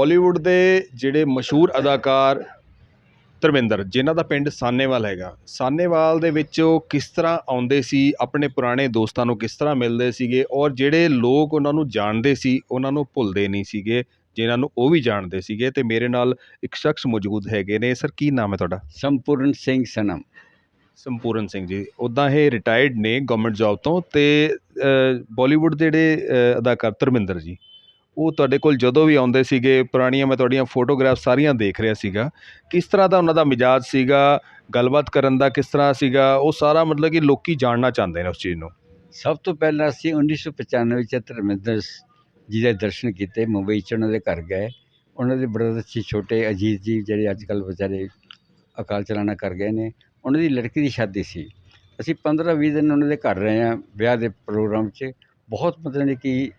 ਬਾਲੀਵੁੱਡ ਦੇ ਜਿਹੜੇ ਮਸ਼ਹੂਰ ਅਦਾਕਾਰ ਧਰਮਿੰਦਰ ਜਿਨ੍ਹਾਂ ਦਾ ਪਿੰਡ ਸਾਨੇਵਾਲ ਹੈਗਾ ਸਾਨੇਵਾਲ ਦੇ ਵਿੱਚ ਉਹ ਕਿਸ ਤਰ੍ਹਾਂ ਆਉਂਦੇ ਸੀ ਆਪਣੇ ਪੁਰਾਣੇ ਦੋਸਤਾਂ ਨੂੰ ਕਿਸ ਤਰ੍ਹਾਂ ਮਿਲਦੇ ਸੀਗੇ ਔਰ ਜਿਹੜੇ ਲੋਕ ਉਹਨਾਂ ਨੂੰ ਜਾਣਦੇ ਸੀ ਉਹਨਾਂ ਨੂੰ ਭੁੱਲਦੇ ਨਹੀਂ ਸੀਗੇ ਜਿਨ੍ਹਾਂ ਨੂੰ ਉਹ ਵੀ ਜਾਣਦੇ ਸੀਗੇ ਤੇ ਮੇਰੇ ਨਾਲ ਇੱਕ ਸ਼ਖਸ ਮੌਜੂਦ ਹੈਗੇ ਨੇ। ਸਰ ਕੀ ਨਾਮ ਹੈ ਤੁਹਾਡਾ? ਸੰਪੂਰਨ ਸਿੰਘ ਸਨਮ। ਸੰਪੂਰਨ ਸਿੰਘ ਜੀ ਉੱਦਾਂ ਇਹ ਰਿਟਾਇਰਡ ਨੇ ਗਵਰਨਮੈਂਟ ਜੌਬ ਤੋਂ ਤੇ ਬਾਲੀਵੁੱਡ ਦੇ ਜਿਹੜੇ ਅਦਾਕਾਰ ਧਰਮਿੰਦਰ ਜੀ। ਉਹ ਤੁਹਾਡੇ ਕੋਲ ਜਦੋਂ ਵੀ ਆਉਂਦੇ ਸੀਗੇ, ਪੁਰਾਣੀਆਂ ਮੈਂ ਤੁਹਾਡੀਆਂ ਫੋਟੋਗ੍ਰਾਫ ਸਾਰੀਆਂ ਦੇਖ ਰਿਹਾ ਸੀਗਾ। ਕਿਸ ਤਰ੍ਹਾਂ ਦਾ ਉਹਨਾਂ ਦਾ ਮਿਜਾਜ ਸੀਗਾ? ਗੱਲਬਾਤ ਕਰਨ ਦਾ ਕਿਸ ਤਰ੍ਹਾਂ ਸੀਗਾ? ਉਹ ਸਾਰਾ ਮਤਲਬ ਕਿ ਲੋਕੀ ਜਾਣਨਾ ਚਾਹੁੰਦੇ ਨੇ ਉਸ ਚੀਜ਼ ਨੂੰ। ਸਭ ਤੋਂ ਪਹਿਲਾਂ ਅਸੀਂ 1995 ਵਿੱਚ ਧਰਮਿੰਦਰ ਜੀ ਦੇ ਦਰਸ਼ਨ ਕੀਤੇ, ਮੁੰਬਈ ਚ ਉਹਨਾਂ ਦੇ ਘਰ ਗਏ। ਉਹਨਾਂ ਦੇ ਬ੍ਰਦਰ ਸੀ ਛੋਟੇ ਅਜੀਤ ਜੀ, ਜਿਹੜੇ ਅੱਜ ਕੱਲ੍ਹ ਵਿਚਾਰੇ ਅਕਾਲ ਚਲਾਣਾ ਕਰ ਗਏ ਨੇ। ਉਹਨਾਂ ਦੀ ਲੜਕੀ ਦੀ ਸ਼ਾਦੀ ਸੀ। ਅਸੀਂ 15-20 ਦਿਨ ਉਹਨਾਂ ਦੇ ਘਰ ਰਹੇ ਹਾਂ ਵਿਆਹ ਦੇ ਪ੍ਰੋਗਰਾਮ 'ਚ। ਬਹੁਤ ਮਤਲਬ ਕਿ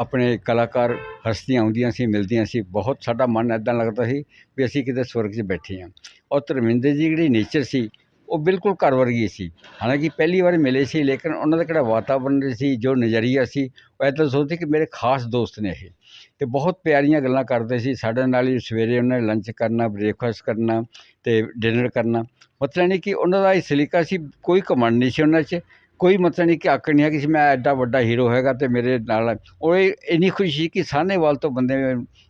ਆਪਣੇ ਕਲਾਕਾਰ ਹਸਤੀਆਂ ਆਉਂਦੀਆਂ ਸੀ, ਮਿਲਦੀਆਂ ਸੀ। ਬਹੁਤ ਸਾਡਾ ਮਨ ਇੱਦਾਂ ਲੱਗਦਾ ਸੀ ਵੀ ਅਸੀਂ ਕਿਤੇ ਸਵਰਗ 'ਚ ਬੈਠੇ ਹਾਂ। ਔਰ ਧਰਮਿੰਦਰ ਜੀ ਜਿਹੜੀ ਨੇਚਰ ਸੀ, ਉਹ ਬਿਲਕੁਲ ਘਰ ਵਰਗੀ ਸੀ। ਹਾਲਾਂਕਿ ਪਹਿਲੀ ਵਾਰ ਮਿਲੇ ਸੀ, ਲੇਕਿਨ ਉਹਨਾਂ ਦਾ ਕਿਹੜਾ ਵਾਤਾਵਰਨ ਸੀ ਜੋ ਨਜ਼ਰੀਆ ਸੀ, ਉਹ ਇੱਦਾਂ ਸੋਚਦੇ ਕਿ ਮੇਰੇ ਖਾਸ ਦੋਸਤ ਨੇ ਇਹ। ਤੇ ਬਹੁਤ ਪਿਆਰੀਆਂ ਗੱਲਾਂ ਕਰਦੇ ਸੀ। ਸਾਡੇ ਨਾਲ ਹੀ ਸਵੇਰੇ ਉਹਨਾਂ ਨੇ ਲੰਚ ਕਰਨਾ ਬ੍ਰੇਕਫਾਸਟ ਕਰਨਾ ਤੇ ਡਿਨਰ ਕਰਨਾ। ਮਤਲਬ ਨਹੀਂ ਕਿ ਉਹਨਾਂ ਦਾ ਇਹ ਸਲੀਕਾ ਸੀ, ਕੋਈ ਕਮੰਡ ਨਹੀਂ ਸੀ ਉਹਨਾਂ 'ਚ। ਕੋਈ ਮਤਲਬ ਨਹੀਂ ਕਿ ਆਕੜ ਨਹੀਂ ਹੈ ਕਿ ਮੈਂ ਐਡਾ ਵੱਡਾ ਹੀਰੋ ਹੈਗਾ ਅਤੇ ਮੇਰੇ ਨਾਲ ਉਹ ਇਹ ਇੰਨੀ ਖੁਸ਼ੀ ਸੀ ਕਿ ਸਾਹਨੇਵਾਲ ਤੋਂ ਬੰਦੇ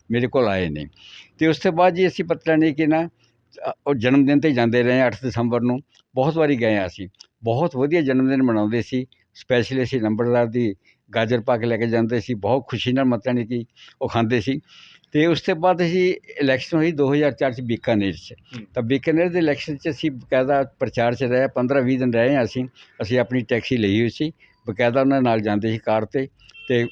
ਮੇਰੇ ਕੋਲ ਆਏ ਨੇ। ਅਤੇ ਉਸ ਤੋਂ ਬਾਅਦ ਜੀ ਅਸੀਂ ਪਤਾ ਨਹੀਂ ਕਿ ਨਾ, ਉਹ ਜਨਮ ਦਿਨ ਤੇ ਜਾਂਦੇ ਰਹੇ ਅੱਠ ਦਸੰਬਰ ਨੂੰ, ਬਹੁਤ ਵਾਰੀ ਗਏ ਹਾਂ ਅਸੀਂ। ਬਹੁਤ ਵਧੀਆ ਜਨਮ ਦਿਨ ਮਨਾਉਂਦੇ ਸੀ ਸਪੈਸ਼ਲੀ ਅਸੀਂ ਨੰਬਰਦਾਰ ਦੀ ਗਾਜਰ ਪਾ ਕੇ ਲੈ ਕੇ ਜਾਂਦੇ ਸੀ, ਬਹੁਤ ਖੁਸ਼ੀ ਨਾਲ ਮਤਲਬ ਨਹੀਂ ਕਿ ਉਹ ਖਾਂਦੇ ਸੀ। ਤੇ ਉਸ ਤੋਂ ਬਾਅਦ ਅਸੀਂ ਇਲੈਕਸ਼ਨ ਹੋਈ 2004 ਚ ਬੀਕਾਨੇਰ 'ਚ। ਤਾਂ ਬੀਕਾਨੇਰ ਦੇ ਇਲੈਕਸ਼ਨ 'ਚ ਅਸੀਂ ਬਕਾਇਦਾ ਪ੍ਰਚਾਰ 'ਚ ਰਹੇ 15 20 ਦਿਨ ਰਹੇ ਹਾਂ ਅਸੀਂ। ਅਸੀਂ ਆਪਣੀ ਟੈਕਸੀ ਲਈ ਹੋਈ ਸੀ। ਬਕਾਇਦਾ ਉਹਨਾਂ ਨਾਲ ਜਾਂਦੇ ਸੀ ਕਾਰ ਤੇ। ਤੇ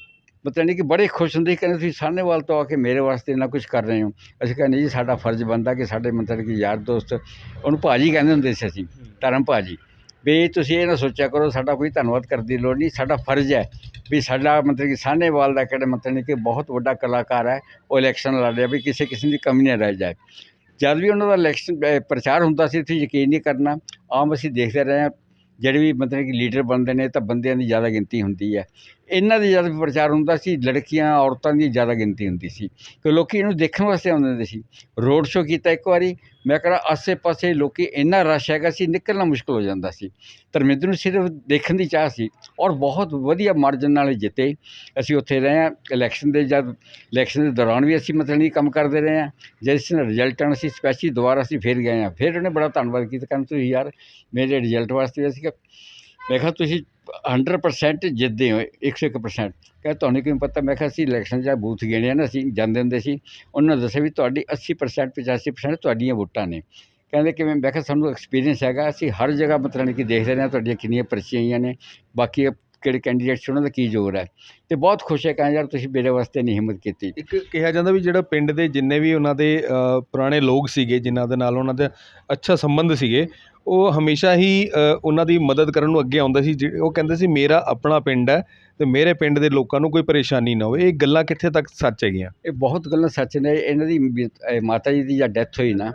ਮਤਲਬ ਨਹੀਂ ਕਿ ਬੜੇ ਖੁਸ਼ ਹੁੰਦੇ ਸੀ, ਕਹਿੰਦੇ ਤੁਸੀਂ ਸਾਹਨੇਵਾਲ ਤੋਂ ਆ ਕੇ ਮੇਰੇ ਵਾਸਤੇ ਇੰਨਾ ਕੁਝ ਕਰ ਰਹੇ ਹੋ। ਅਸੀਂ ਕਹਿੰਦੇ ਜੀ ਸਾਡਾ ਫਰਜ਼ ਬਣਦਾ ਕਿ ਸਾਡੇ ਮਤਲਬ ਕਿ ਯਾਰ ਦੋਸਤ ਉਹਨੂੰ ਭਾਜੀ ਕਹਿੰਦੇ ਹੁੰਦੇ ਸੀ ਅਸੀਂ ਧਰਮ ਭਾਜੀ ਵੀ ਤੁਸੀਂ ਇਹ ਨਾ ਸੋਚਿਆ ਕਰੋ, ਸਾਡਾ ਕੋਈ ਧੰਨਵਾਦ ਕਰਨ ਦੀ ਲੋੜ ਨਹੀਂ, ਸਾਡਾ ਫਰਜ਼ ਹੈ ਵੀ ਸਾਡਾ ਮਤਲਬ ਕਿ ਸਾਹਨੇਵਾਲ ਦਾ ਕਿਹੜਾ ਮਤਲਬ ਨਹੀਂ ਕਿ ਬਹੁਤ ਵੱਡਾ ਕਲਾਕਾਰ ਹੈ, ਉਹ ਇਲੈਕਸ਼ਨ ਲੜ ਰਿਹਾ ਵੀ ਕਿਸੇ ਕਿਸਮ ਦੀ ਕਮੀ ਨਾ ਰਹਿ ਜਾਏ। ਜਦ ਵੀ ਉਹਨਾਂ ਦਾ ਇਲੈਕਸ਼ਨ ਪ੍ਰਚਾਰ ਹੁੰਦਾ ਸੀ, ਤੁਸੀਂ ਯਕੀਨ ਨਹੀਂ ਕਰਨਾ, ਆਮ ਅਸੀਂ ਦੇਖਦੇ ਰਹੇ ਹਾਂ, ਜਿਹੜੇ ਵੀ ਮਤਲਬ ਕਿ ਲੀਡਰ ਬਣਦੇ ਨੇ, ਤਾਂ ਬੰਦਿਆਂ ਦੀ ਜ਼ਿਆਦਾ ਗਿਣਤੀ ਹੁੰਦੀ ਹੈ। ਇਹਨਾਂ ਦੀ ਜਦ ਪ੍ਰਚਾਰ ਹੁੰਦਾ ਸੀ, ਲੜਕੀਆਂ, ਔਰਤਾਂ ਦੀ ਜ਼ਿਆਦਾ ਗਿਣਤੀ ਹੁੰਦੀ ਸੀ ਕਿ ਲੋਕੀ ਇਹਨੂੰ ਦੇਖਣ ਵਾਸਤੇ ਆਉਂਦੇ ਹੁੰਦੇ ਸੀ। ਰੋਡ ਸ਼ੋਅ ਕੀਤਾ ਇੱਕ ਵਾਰੀ, ਮੈਂ ਕਹਿੰਦਾ ਆਸੇ-ਪਾਸੇ ਲੋਕੀ ਇੰਨਾ ਰਸ਼ ਹੈਗਾ ਸੀ, ਨਿਕਲਣਾ ਮੁਸ਼ਕਲ ਹੋ ਜਾਂਦਾ ਸੀ। ਧਰਮਿੰਦਰ ਨੂੰ ਸਿਰਫ ਦੇਖਣ ਦੀ ਚਾਹ ਸੀ ਔਰ ਬਹੁਤ ਵਧੀਆ ਮਾਰਜਨ ਨਾਲ ਜਿੱਤੇ। ਅਸੀਂ ਉੱਥੇ ਰਹੇ ਹਾਂ ਇਲੈਕਸ਼ਨ ਦੇ ਜਦ ਇਲੈਕਸ਼ਨ ਦੇ ਦੌਰਾਨ ਵੀ ਅਸੀਂ ਮਤਲਬ ਨਹੀਂ ਕੰਮ ਕਰਦੇ ਰਹੇ ਹਾਂ। ਜਿਸ ਨਾਲ ਰਿਜ਼ਲਟ ਆਉਣਾ ਸੀ ਸਪੈਸ਼ਲੀ ਦੁਬਾਰਾ ਅਸੀਂ ਫਿਰ ਗਏ ਹਾਂ। ਫਿਰ ਉਹਨੇ ਬੜਾ ਧੰਨਵਾਦ ਕੀਤਾ, ਕਹਿੰਦੇ ਤੁਸੀਂ ਯਾਰ ਮੇਰੇ ਰਿਜ਼ਲਟ ਵਾਸਤੇ ਅਸੀਂ ਮੈਂ ਕਿਹਾ ਤੁਸੀਂ 100% ਜਿੱਤਦੇ ਹੋ 101% ਕਹਿੰਦਾ ਤੁਹਾਨੂੰ ਕਿਵੇਂ ਪਤਾ, ਮੈਂ ਕਿਹਾ ਅਸੀਂ ਇਲੈਕਸ਼ਨ 'ਚ ਬੂਥ ਗਿਣੇ ਆ ਨਾ, ਅਸੀਂ ਜਾਂਦੇ ਹੁੰਦੇ ਸੀ, ਉਹਨਾਂ ਨੇ ਦੱਸਿਆ ਵੀ ਤੁਹਾਡੀ 80% 85% ਤੁਹਾਡੀਆਂ ਵੋਟਾਂ ਨੇ। ਕਹਿੰਦੇ ਕਿਵੇਂ, ਮੈਂ ਕਿਹਾ ਸਾਨੂੰ ਐਕਸਪੀਰੀਅੰਸ ਹੈਗਾ, ਅਸੀਂ ਹਰ ਜਗ੍ਹਾ ਮਤਲਬ ਕਿ ਦੇਖਦੇ ਰਹੇ ਹਾਂ, ਤੁਹਾਡੀਆਂ ਕਿੰਨੀਆਂ ਪਰਚੀਆਂ ਆਈਆਂ ਨੇ, ਬਾਕੀ ਕਿਹੜੇ ਕੈਂਡੀਡੇਟ ਸੀ ਉਹਨਾਂ ਦਾ ਕੀ ਜ਼ੋਰ ਹੈ? ਤੇ ਬਹੁਤ ਖੁਸ਼ ਹੈ ਕਹਿੰਦਾ ਯਾਰ ਤੁਸੀਂ ਮੇਰੇ ਵਾਸਤੇ ਨਹੀਂ ਹਿੰਮਤ ਕੀਤੀ। ਇੱਕ ਕਿਹਾ ਜਾਂਦਾ ਵੀ ਜਿਹੜਾ ਪਿੰਡ ਦੇ ਜਿੰਨੇ ਵੀ ਉਹਨਾਂ ਦੇ ਪੁਰਾਣੇ ਲੋਕ ਸੀਗੇ ਜਿਨ੍ਹਾਂ ਦੇ ਨਾਲ ਉਹਨਾਂ ਦਾ ਅੱਛਾ ਸੰਬੰਧ ਸੀਗੇ ਉਹ ਹਮੇਸ਼ਾ ਹੀ ਉਹਨਾਂ ਦੀ ਮਦਦ ਕਰਨ ਨੂੰ ਅੱਗੇ ਆਉਂਦੇ ਸੀ ਜਿ- ਉਹ ਕਹਿੰਦੇ ਸੀ ਮੇਰਾ ਆਪਣਾ ਪਿੰਡ ਹੈ ਤੇ ਮੇਰੇ ਪਿੰਡ ਦੇ ਲੋਕਾਂ ਨੂੰ ਕੋਈ ਪਰੇਸ਼ਾਨੀ ਨਾ ਹੋਵੇ। ਇਹ ਗੱਲਾਂ ਕਿੱਥੇ ਤੱਕ ਸੱਚ ਹੈਗੀਆਂ? ਇਹ ਬਹੁਤ ਗੱਲਾਂ ਸੱਚ ਨੇ। ਇਹਨਾਂ ਦੀ ਮਾਤਾ ਜੀ ਦੀ ਜਦ ਡੈਥ ਹੋਈ ਨਾ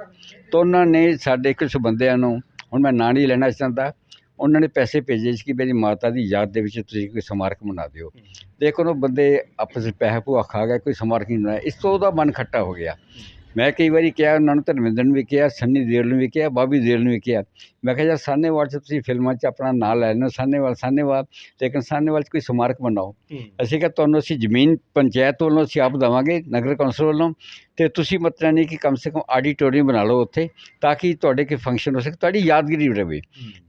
ਤਾਂ ਉਹਨਾਂ ਨੇ ਸਾਡੇ ਕੁਝ ਬੰਦਿਆਂ ਨੂੰ ਹੁਣ ਮੈਂ ਨਾਂ ਨਹੀਂ ਲੈਣਾ ਚਾਹੁੰਦਾ ਉਹਨਾਂ ਨੇ ਪੈਸੇ ਭੇਜੇ ਸੀ ਕਿ ਮੇਰੀ ਮਾਤਾ ਦੀ ਯਾਦ ਦੇ ਵਿੱਚ ਤੁਸੀਂ ਕੋਈ ਸਮਾਰਕ ਬਣਾ ਦਿਓ। ਲੇਕਿਨ ਉਹ ਬੰਦੇ ਆਪਸ ਵਿੱਚ ਪੈਸੇ ਭੂਆ ਖਾ ਗਏ, ਕੋਈ ਸਮਾਰਕ ਨਹੀਂ ਬਣਾਇਆ। ਇਸ ਤੋਂ ਉਹਦਾ ਮਨ ਖੱਟਾ ਹੋ ਗਿਆ। ਮੈਂ ਕਈ ਵਾਰੀ ਕਿਹਾ ਉਹਨਾਂ ਨੂੰ ਧਰਮਿੰਦਰ ਨੂੰ ਵੀ ਕਿਹਾ ਸੰਨੀ ਦਿਓਲ ਨੂੰ ਵੀ ਕਿਹਾ ਬਾਬੀ ਦਿਓਲ ਨੂੰ ਵੀ ਕਿਹਾ। ਮੈਂ ਕਿਹਾ ਯਾਰ ਸਾਹਨੇਵਾਲ 'ਚ ਤੁਸੀਂ ਫਿਲਮਾਂ 'ਚ ਆਪਣਾ ਨਾਂ ਲੈ ਲੈਣਾ ਸਾਹਨੇਵਾਲ ਸਾਹਨੇਵਾਲ ਲੇਕਿਨ ਸਾਹਨੇਵਾਲ 'ਚ ਕੋਈ ਸਮਾਰਕ ਬਣਾਓ। ਅਸੀਂ ਕਿਹਾ ਤੁਹਾਨੂੰ ਅਸੀਂ ਜ਼ਮੀਨ ਪੰਚਾਇਤ ਵੱਲੋਂ ਅਸੀਂ ਆਪ ਦੇਵਾਂਗੇ ਨਗਰ ਕੌਂਸਲ ਵੱਲੋਂ ਤੇ ਤੁਸੀਂ ਮਤਲਬ ਨਹੀਂ ਕਿ ਕਮ ਸੇ ਕਮ ਆਡੀਟੋਰੀਅਮ ਬਣਾ ਲਓ ਉੱਥੇ ਤਾਂ ਕਿ ਤੁਹਾਡੇ ਕੋਈ ਫੰਕਸ਼ਨ ਹੋ ਸਕੇ ਤੁਹਾਡੀ ਯਾਦਗਿਰੀ ਰਹੇ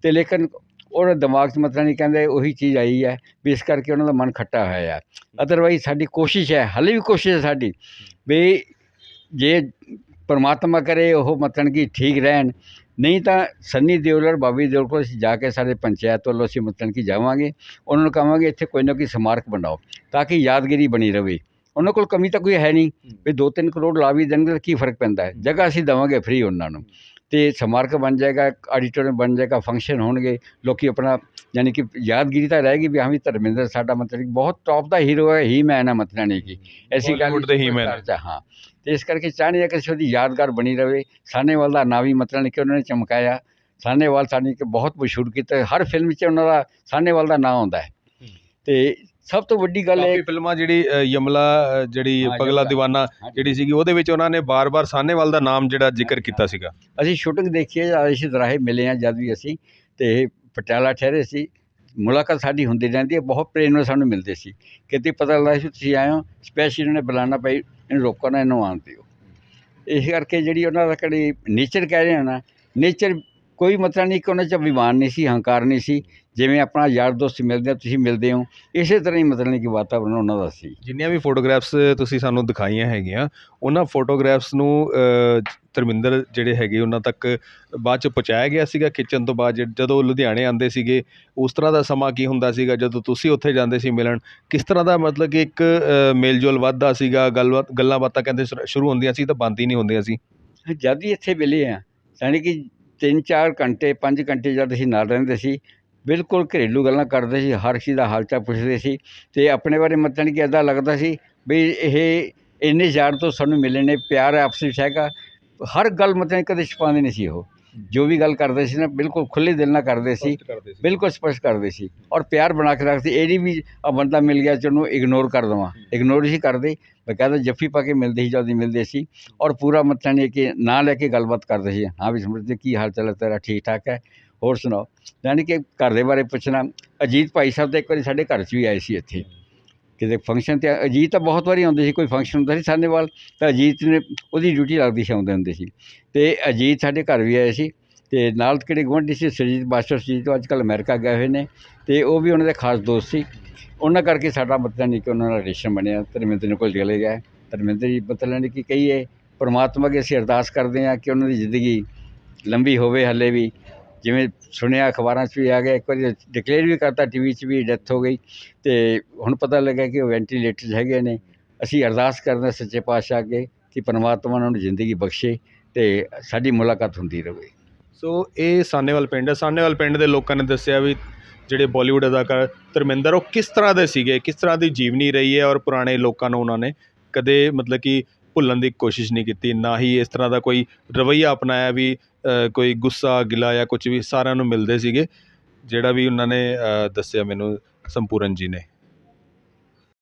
ਤੇ ਲੇਕਿਨ ਉਹਦੇ ਦਿਮਾਗ 'ਚ ਮਤਲਬ ਨਹੀਂ ਕਹਿੰਦੇ ਉਹੀ ਚੀਜ਼ ਆਈ ਹੈ ਵੀ ਇਸ ਕਰਕੇ ਉਹਨਾਂ ਦਾ ਮਨ ਖੱਟਾ ਹੋਇਆ। ਹੈ। ਅਦਰਵਾਈਜ਼ ਸਾਡੀ ਕੋਸ਼ਿਸ਼ ਹੈ ਹਾਲੇ ਵੀ ਕੋਸ਼ਿਸ਼ ਹੈ ਸਾਡੀ ਵੀ ਜੇ ਪਰਮਾਤਮਾ ਕਰੇ ਉਹ ਮਤਲਬ ਕਿ ਠੀਕ ਰਹਿਣ। ਨਹੀਂ ਤਾਂ ਸੰਨੀ ਦਿਓਲ ਔਰ ਬਾਬੀ ਦਿਓਲ ਕੋਲ ਅਸੀਂ ਜਾ ਕੇ ਸਾਡੇ ਪੰਚਾਇਤ ਵੱਲੋਂ ਅਸੀਂ ਮਤਲਬ ਕਿ ਜਾਵਾਂਗੇ। ਉਹਨਾਂ ਨੂੰ ਕਹਾਂਗੇ ਇੱਥੇ ਕੋਈ ਨਾ ਕੋਈ ਸਮਾਰਕ ਬਣਾਓ ਤਾਂ ਕਿ ਯਾਦਗਿਰੀ ਬਣੀ ਰਵੇ। ਉਹਨਾਂ ਕੋਲ ਕਮੀ ਤਾਂ ਕੋਈ ਹੈ ਨਹੀਂ ਵੀ 2-3 ਕਰੋੜ ਲਾ ਵੀ ਦੇਣਗੇ ਤਾਂ ਕੀ ਫ਼ਰਕ ਪੈਂਦਾ ਹੈ? ਜਗ੍ਹਾ ਅਸੀਂ ਦੇਵਾਂਗੇ ਫ੍ਰੀ ਉਹਨਾਂ ਨੂੰ। ਤੇ ਸਮਾਰਕ ਬਣ ਜਾਏਗਾ ਆਡੀਟੋਰੀਅਮ ਬਣ ਜਾਏਗਾ ਫੰਕਸ਼ਨ ਹੋਣਗੇ। ਲੋਕੀ ਆਪਣਾ ਯਾਨੀ ਕਿ ਯਾਦਗਿਰੀ ਤਾਂ ਰਹੇਗੀ ਵੀ ਹਾਂ ਵੀ ਧਰਮਿੰਦਰ ਸਾਡਾ ਮਤਲਬ ਬਹੁਤ ਟੌਪ ਦਾ ਹੀਰੋ ਹੈ ਹੀ ਮੈਨ ਹੈ ਮਤਲਬ ਨਹੀਂ ਕਿ। ਐਸੀ ਗੱਲ ਹੈ। ਹਾਂ ਤੇ ਇਸ ਕਰਕੇ ਚਾਹਨੇ ਆ ਕਿ ਅਸੀਂ ਉਹਦੀ ਯਾਦਗਾਰ ਬਣੀ ਰਵੇ। ਸਾਹਨੇਵਾਲ ਦਾ ਨਾਂ ਵੀ ਮਤਲਬ ਨਹੀਂ ਕਿ ਉਹਨਾਂ ਨੇ ਚਮਕਾਇਆ। ਸਾਹਨੇਵਾਲ ਸਾਡੀ ਕਿ ਬਹੁਤ ਮਸ਼ਹੂਰ ਕੀਤਾ ਹਰ ਫਿਲਮ 'ਚ ਉਹਨਾਂ ਦਾ ਸਾਹਨੇਵਾਲ ਦਾ ਨਾਂ ਆਉਂਦਾ ਹੈ। ਤੇ ਸਭ ਤੋਂ ਵੱਡੀ ਗੱਲ ਇਹ ਫਿਲਮਾਂ ਜਿਹੜੀ ਯਮਲਾ ਜਿਹੜੀ ਹਾਂ, ਪਗਲਾ ਹਾਂਜੀ। ਜਿਹੜੀ ਸੀਗੀ ਉਹਦੇ ਵਿੱਚ ਉਹਨਾਂ ਨੇ ਬਾਰ-ਬਾਰ ਸਾਹਨੇਵਾਲ ਦਾ ਨਾਮ ਜਿਹੜਾ ਜ਼ਿਕਰ ਕੀਤਾ ਸੀਗਾ। ਅਸੀਂ ਸ਼ੂਟਿੰਗ ਦੇਖੀ ਹੈ ਅਸੀਂ ਦਰਾਹੇ ਮਿਲੇ ਹਾਂ ਜਦ ਵੀ ਅਸੀਂ। ਤੇ ਪਟਿਆਲਾ ਠਹਿਰੇ ਸੀ। ਮੁਲਾਕਾਤ ਸਾਡੀ ਹੁੰਦੀ ਰਹਿੰਦੀ ਹੈ। ਬਹੁਤ ਪ੍ਰੇਮ ਨਾਲ ਸਾਨੂੰ ਮਿਲਦੇ ਸੀ। ਕਿਤੇ ਪਤਾ ਲੱਗਦਾ ਸੀ ਤੁਸੀਂ ਆਏ ਹੋ। ਸਪੈਸ਼ਲ ਉਹਨੇ ਬੁਲਾਣਾ ਪਈ। ਇਹਨੂੰ ਰੋਕੋ ਨਾ ਇਹਨੂੰ ਆਉਣ ਦਿਓ। ਇਸ ਕਰਕੇ ਜਿਹੜੀ ਉਹਨਾਂ ਦਾ ਕਿਹੜੀ ਨੇਚਰ ਕਹਿ ਰਹੇ ਹਾਂ ਨਾ ਨੇਚਰ ਕੋਈ ਮਤਲਬ ਨਹੀਂ ਕਿ ਉਹਨਾਂ 'ਚ ਅਭਿਮਾਨ ਨਹੀਂ ਸੀ ਹੰਕਾਰ ਨਹੀਂ ਸੀ ਜਿਵੇਂ ਆਪਣਾ ਯਾਰ ਦੋਸਤ ਮਿਲਦੇ ਆ ਤੁਸੀਂ ਮਿਲਦੇ ਹੋ ਇਸੇ ਤਰ੍ਹਾਂ ਹੀ ਮਤਲਬ ਨਹੀਂ ਕਿ ਵਾਤਾਵਰਨ ਉਹਨਾਂ ਦਾ ਸੀ। ਜਿੰਨੀਆਂ ਵੀ ਫੋਟੋਗ੍ਰਾਫਸ ਤੁਸੀਂ ਸਾਨੂੰ ਦਿਖਾਈਆਂ ਹੈਗੀਆਂ ਉਹਨਾਂ ਫੋਟੋਗ੍ਰਾਫਸ ਨੂੰ ਧਰਮਿੰਦਰ ਜਿਹੜੇ ਹੈਗੇ ਉਹਨਾਂ ਤੱਕ ਬਾਅਦ ਚ ਪਹੁੰਚਾਇਆ ਗਿਆ ਸੀਗਾ ਖਿੱਚਣ ਤੋਂ ਬਾਅਦ ਜਦ- ਲੁਧਿਆਣੇ ਆਉਂਦੇ ਸੀਗੇ ਉਸ ਤਰ੍ਹਾਂ ਦਾ ਸਮਾਂ ਕੀ ਹੁੰਦਾ ਸੀਗਾ ਜਦੋਂ ਤੁਸੀਂ ਉੱਥੇ ਜਾਂਦੇ ਸੀ ਮਿਲਣ ਕਿਸ ਤਰ੍ਹਾਂ ਦਾ ਮਤਲਬ ਕਿ ਇੱਕ ਮੇਲਜੋਲ ਵੱਧਦਾ ਸੀਗਾ ਗੱਲਬਾਤ ਗੱਲਾਂ ਬਾਤਾਂ ਕਹਿੰਦੇ ਸ਼ੁਰੂ- ਸ਼ੁਰੂ ਹੁੰਦੀਆਂ ਸੀ ਤਾਂ ਬੰਦ ਹੀ ਨਹੀਂ ਹੁੰਦੀਆਂ ਸੀ? ਜਦ ਹੀ ਇੱਥੇ ਮਿਲੇ ਆ ਯਾਨੀ ਕਿ 3-4 ਘੰਟੇ, ਪੰਜ ਘੰਟੇ ਜਦ ਅਸੀਂ ਨਾਲ ਰਹਿੰਦੇ ਸੀ, ਬਿਲਕੁਲ ਘਰੇਲੂ ਗੱਲਾਂ ਕਰਦੇ ਸੀ, ਹਰ ਚੀਜ਼ ਦਾ ਹਾਲ ਚਾਲ ਪੁੱਛਦੇ ਸੀ ਅਤੇ ਆਪਣੇ ਬਾਰੇ ਮਤਲਬ ਕਿ ਇੱਦਾਂ ਲੱਗਦਾ ਸੀ ਵੀ ਇਹ ਇੰਨੇ ਯਾਰ ਤੋਂ ਸਾਨੂੰ ਮਿਲੇ ਨੇ, ਪਿਆਰ ਆਪਸ ਵਿੱਚ ਹੈਗਾ, ਹਰ ਗੱਲ ਮਤਲਬ ਕਦੇ ਛੁਪਾਉਂਦੇ ਨਹੀਂ ਸੀ ਉਹ। ਜੋ ਵੀ ਗੱਲ ਕਰਦੇ ਸੀ ਨਾ ਬਿਲਕੁਲ ਖੁੱਲੇ ਦਿਲ ਨਾਲ ਕਰਦੇ ਸੀ ਬਿਲਕੁਲ ਸਪਸ਼ਟ ਕਰਦੇ ਸੀ ਔਰ ਪਿਆਰ ਬਣਾ ਕੇ ਰੱਖਦੇ ਇਹ ਨਹੀਂ ਵੀ ਆ ਬੰਦਾ ਮਿਲ ਗਿਆ ਚਲੋ ਇਗਨੋਰ ਕਰ ਦੇਵਾਂ ਇਗਨੋਰ ਹੀ ਕਰਦੇ। ਬਕਾਇਦਾ ਜੱਫੀ ਪਾ ਕੇ ਮਿਲਦੇ ਸੀ ਜਦ ਮਿਲਦੇ ਸੀ ਔਰ ਪੂਰਾ ਮਤਲਬ ਨਹੀਂ ਕਿ ਨਾਂ ਲੈ ਕੇ ਗੱਲਬਾਤ ਕਰਦੇ ਸੀ। ਹਾਂ ਵੀ ਸਮਝਦੇ ਕੀ ਹਾਲ ਚਾਲ ਹੈ ਤੇਰਾ? ਠੀਕ ਠਾਕ ਹੈ? ਹੋਰ ਸੁਣਾਓ? ਯਾਨੀ ਕਿ ਘਰ ਦੇ ਬਾਰੇ ਪੁੱਛਣਾ ਅਜੀਤ ਭਾਈ ਸਾਹਿਬ ਤਾਂ ਇੱਕ ਵਾਰੀ ਸਾਡੇ ਘਰ 'ਚ ਵੀ ਆਏ ਸੀ ਇੱਥੇ। ਕਿਤੇ ਫੰਕਸ਼ਨ ਤੇ ਅਜੀਤ ਤਾਂ ਬਹੁਤ ਵਾਰੀ ਆਉਂਦੇ ਸੀ, ਕੋਈ ਫੰਕਸ਼ਨ ਹੁੰਦਾ ਸੀ ਸਾਨੇਵਾਲ ਤਾਂ ਅਜੀਤ ਨੇ ਉਹਦੀ ਡਿਊਟੀ ਲੱਗਦੀ ਸੀ, ਆਉਂਦੇ ਹੁੰਦੇ ਸੀ। ਅਤੇ ਅਜੀਤ ਸਾਡੇ ਘਰ ਵੀ ਆਏ ਸੀ ਅਤੇ ਨਾਲ ਕਿਹੜੇ ਗੁਆਂਢੀ ਸੀ, ਸੁਰਜੀਤ ਬਾਸ਼ਰ ਸੀ ਜੋ ਅੱਜ ਕੱਲ੍ਹ ਅਮਰੀਕਾ ਗਏ ਹੋਏ ਨੇ ਅਤੇ ਉਹ ਵੀ ਉਹਨਾਂ ਦੇ ਖਾਸ ਦੋਸਤ ਸੀ। ਉਹਨਾਂ ਕਰਕੇ ਸਾਡਾ ਮਤਲਬ ਨਹੀਂ ਕਿ ਉਹਨਾਂ ਨਾਲ ਰਿਲੇਸ਼ਨ ਬਣਿਆ, ਧਰਮਿੰਦਰ ਕੋਲ ਚਲੇ ਗਏ ਧਰਮਿੰਦਰ ਜੀ ਮਤਲਬ ਨਹੀਂ ਕਿ ਕਹੀਏ, ਪਰਮਾਤਮਾ ਅੱਗੇ ਅਸੀਂ ਅਰਦਾਸ ਕਰਦੇ ਹਾਂ ਕਿ ਉਹਨਾਂ ਦੀ ਜ਼ਿੰਦਗੀ ਲੰਬੀ ਹੋਵੇ, ਹਾਲੇ ਵੀ। ਜਿਵੇਂ ਸੁਣਿਆ, ਅਖਬਾਰਾਂ 'ਚ ਵੀ ਆ ਗਿਆ, ਇੱਕ ਵਾਰੀ ਡਿਕਲੇਅਰ ਵੀ ਕਰਤਾ ਟੀ ਵੀ 'ਚ ਵੀ ਡੈਥ ਹੋ ਗਈ ਅਤੇ ਹੁਣ ਪਤਾ ਲੱਗਿਆ ਕਿ ਉਹ ਵੈਂਟੀਲੇਟਰ ਹੈਗੇ ਨੇ। ਅਸੀਂ ਅਰਦਾਸ ਕਰਦੇ ਹਾਂ ਸੱਚੇ ਪਾਤਸ਼ਾਹ ਅੱਗੇ ਕਿ ਪਰਮਾਤਮਾ ਉਹਨਾਂ ਨੂੰ ਜ਼ਿੰਦਗੀ ਬਖਸ਼ੇ ਅਤੇ ਸਾਡੀ ਮੁਲਾਕਾਤ ਹੁੰਦੀ ਰਹੇ। ਸੋ ਇਹ ਸਾਨੇਵਾਲ ਪਿੰਡ ਹੈ। ਸਾਨੇਵਾਲ ਪਿੰਡ ਦੇ ਲੋਕਾਂ ਨੇ ਦੱਸਿਆ ਵੀ ਜਿਹੜੇ ਬਾਲੀਵੁੱਡ ਅਦਾਕਾਰ ਧਰਮਿੰਦਰ, ਉਹ ਕਿਸ ਤਰ੍ਹਾਂ ਦੇ ਸੀਗੇ? ਕਿਸ ਤਰ੍ਹਾਂ ਦੀ ਜੀਵਨੀ ਰਹੀ ਹੈ ਔਰ ਪੁਰਾਣੇ ਲੋਕਾਂ ਨੂੰ ਉਹਨਾਂ ਨੇ ਕਦੇ ਮਤਲਬ ਕਿ ਭੁੱਲਣ ਦੀ ਕੋਸ਼ਿਸ਼ ਨਹੀਂ ਕੀਤੀ, ਨਾ ਹੀ ਇਸ ਤਰ੍ਹਾਂ ਦਾ ਕੋਈ ਰਵੱਈਆ ਅਪਣਾਇਆ ਵੀ ਕੋਈ ਗੁੱਸਾ, ਗਿਲਾ ਜਾਂ ਕੁਛ ਵੀ ਸਾਰਿਆਂ ਨੂੰ ਮਿਲਦੇ ਸੀਗੇ, ਜਿਹੜਾ ਵੀ ਉਹਨਾਂ ਨੇ ਦੱਸਿਆ ਮੈਨੂੰ ਸੰਪੂਰਨ ਜੀ ਨੇ।